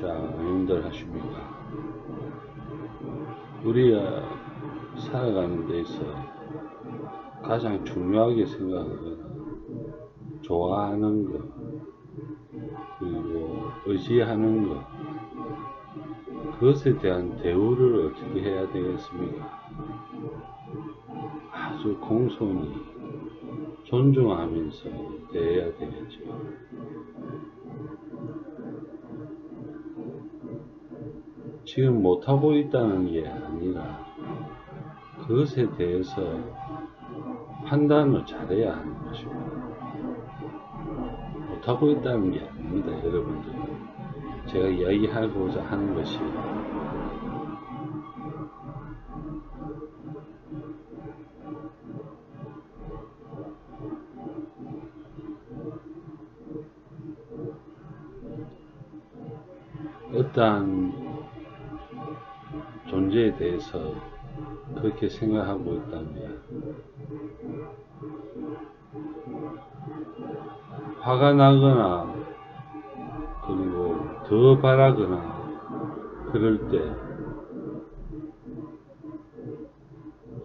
자, 하십니까? 우리가 살아가는 데 있어 가장 중요하게 생각하거나 좋아하는 것, 그리고 의지하는 것, 그것에 대한 대우를 어떻게 해야 되겠습니까? 아주 공손히 존중하면서 대해야 되겠죠. 지금 못하고 있다는 게 아니라 그것에 대해서 판단을 잘해야 하는 것입니다. 못하고 있다는 게 아닙니다, 여러분들. 제가 이야기하고자 하는 것이 어떠한 존재에 대해서 그렇게 생각하고 있다면 화가 나거나 그리고 더 바라거나 그럴 때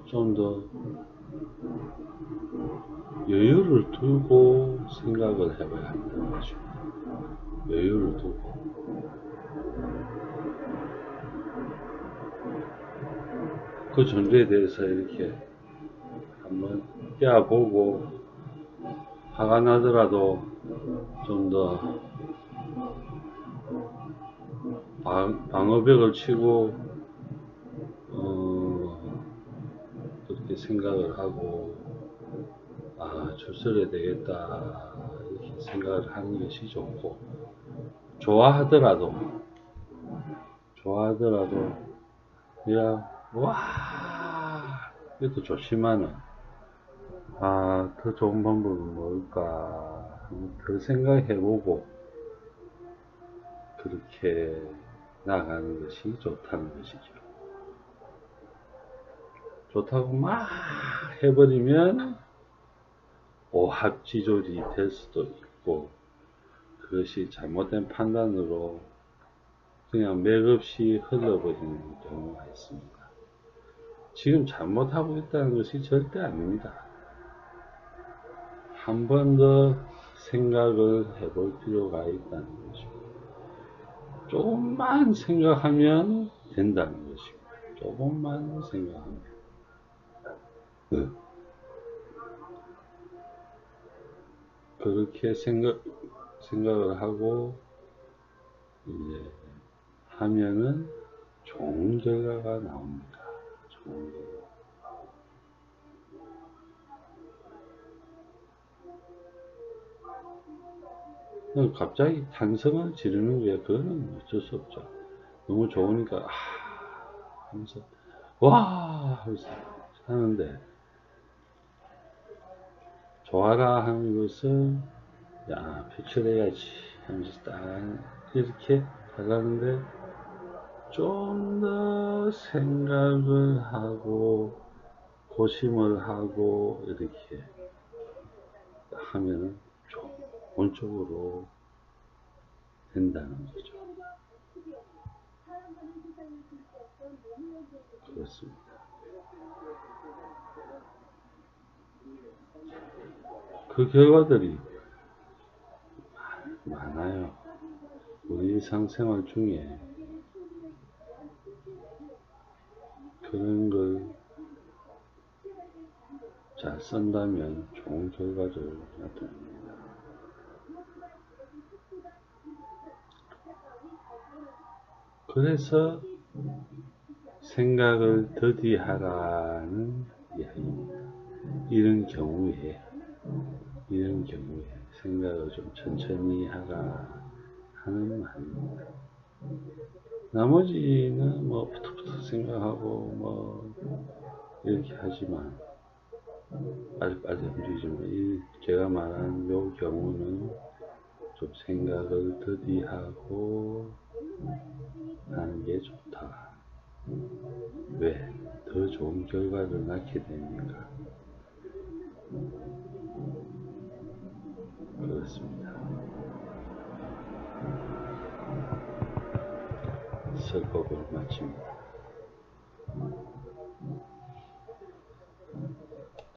좀 더 여유를 두고 생각을 해봐야 한다는 거죠. 여유를 두고. 그 존재에 대해서 이렇게 한번 깨어보고 화가 나더라도 좀 더 방어벽을 치고 어 그렇게 생각을 하고 아 출설해야 되겠다 이렇게 생각을 하는 것이 좋고 좋아하더라도 좋아하더라도 그냥 와 이것도 좋지만은 아 더 좋은 방법은 뭘까? 더 생각해보고 그렇게 나가는 것이 좋다는 것이죠. 좋다고 막 해버리면 오합지졸이 될 수도 있고 그것이 잘못된 판단으로 그냥 맥없이 흘러버리는 경우가 있습니다. 지금 잘못하고 있다는 것이 절대 아닙니다. 한 번 더 생각을 해볼 필요가 있다는 것입니다. 조금만 생각하면 된다는 것입니다. 조금만 생각하면. 그렇게 생각, 생각을 하고, 이제, 하면은 좋은 결과가 나옵니다. 좋은 결과. 갑자기 탄성을 지르는 게 그거는 어쩔 수 없죠. 너무 좋으니까 아 하면서 와 하면서 하는데 좋아라 하는 것은 야 표출해야지 하면서 딱 이렇게 하려는데 좀 더 생각을 하고 고심을 하고 이렇게 하면은 좋은 쪽으로 된다는 거죠. 그렇습니다. 그 결과들이 많아요. 우리 일상생활 중에 그런 걸 잘 쓴다면 좋은 결과를 나타냅니다. 그래서 생각을 더디하라는 이야기입니다. 이런 경우에, 이런 경우에 생각을 좀 천천히 하라 하는 말입니다. 나머지는 뭐 푸득푸득 생각하고 뭐 이렇게 하지만 빨리빨리 움직이지만 이 제가 말한 요 경우는 좀 생각을 더디하고 하는 게 좋다. 왜? 더 좋은 결과를 낳게 되니까. 그렇습니다. 설법을 마칩니다.